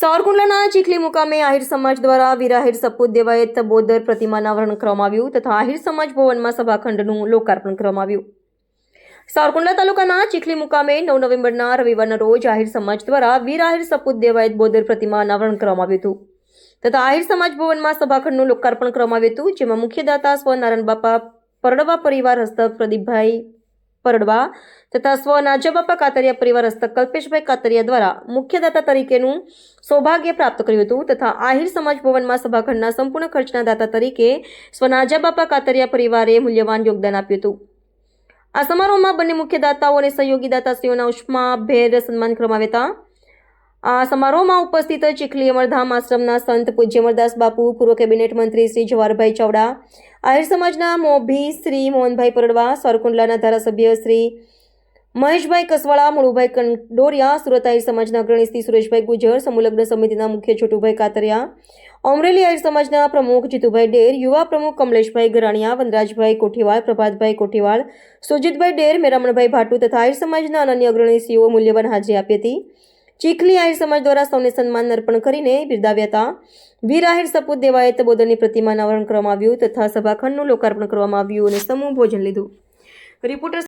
સાવરકુંડલાના ચીખલી મુકામે આહિર સમાજ દ્વારા વીર આહિર સપૂત દેવાયત બોદર પ્રતિમાનું અનાવરણ કરવામાં આવ્યું તથા આહિર સમાજ ભવનમાં સભાખંડનું લોકાર્પણ કરવામાં આવ્યું. સાવરકુંડલા તાલુકાના ચીખલી મુકામે નવ નવેમ્બરના રવિવારના રોજ આહિર સમાજ દ્વારા વીર આહિર સપૂત દેવાયત બોદર પ્રતિમા અનાવરણ કરવામાં આવ્યું હતું. તથા આહિર સમાજ ભવનમાં સભાખંડનું લોકાર્પણ કરવામાં આવ્યું હતું, જેમાં મુખ્ય દાતા સ્વ બાપા, પરડવા પરિવાર હસ્તક, પ્રદીપભાઈ પરડવા તથા સ્વ નાજાબાપા કાતરિયા પરિવાર હસ્તક કલ્પેશભાઈ કાતરિયા દ્વારા મુખ્યદાતા તરીકેનું સૌભાગ્ય પ્રાપ્ત કર્યું હતું તથા આહિર સમાજ ભવનમાં સભાખંડના સંપૂર્ણ ખર્ચના દાતા તરીકે સ્વ નાજાબાપા કાતરિયા પરિવારે મૂલ્યવાન યોગદાન આપ્યું હતું. આ સમારોહમાં બંને મુખ્ય દાતાઓ અને સહયોગી દાતાશ્રીઓના ઉષ્માભેર સન્માન કરવામાં આવ્યા હતા. આ સમારોહમાં ઉપસ્થિત ચીખલી અમરધામ આશ્રમના સંત પૂજ્ય અમરદાસ બાપુ, પૂર્વ કેબિનેટ મંત્રી શ્રી જવાહરભાઈ ચાવડા, આહિર સમાજના મોભી શ્રી મોહનભાઈ પરડવા, સરકુંડલાના ધારાસભ્ય શ્રી મહેશભાઈ કસવાળા, મુળુભાઈ કંડોરિયા, સુરત આહિર સમાજના અગ્રણી શ્રી સુરેશભાઈ ગુજર સમુલગ્ન સમિતિના મુખ્ય છોટુભાઈ કાતરિયા, અમરેલી આહિર સમાજના પ્રમુખ જીતુભાઈ ડેર, યુવા પ્રમુખ કમલેશભાઈ ગરાણિયા, વનરાજભાઈ કોઠીવાળ, પ્રભાતભાઈ કોઠીવાળ, સુજીતભાઈ ડેર, મેરામણભાઈ ભાટુ તથા આહિર સમાજના અનન્ય અગ્રણીશ્રીઓ મૂલ્યવાન હાજરી આપી હતી. ચીખલી આહિર સમાજ દ્વારા સૌને સન્માન અર્પણ કરીને બિરદાવ્યા હતા. વીર આહિર સપૂત દેવાયત બોદરની પ્રતિમાનું અનાવરણ કરવામાં આવ્યું તથા સભાખંડનું લોકાર્પણ કરવામાં આવ્યું અને સમૂહ ભોજન લીધું. રિપોર્ટર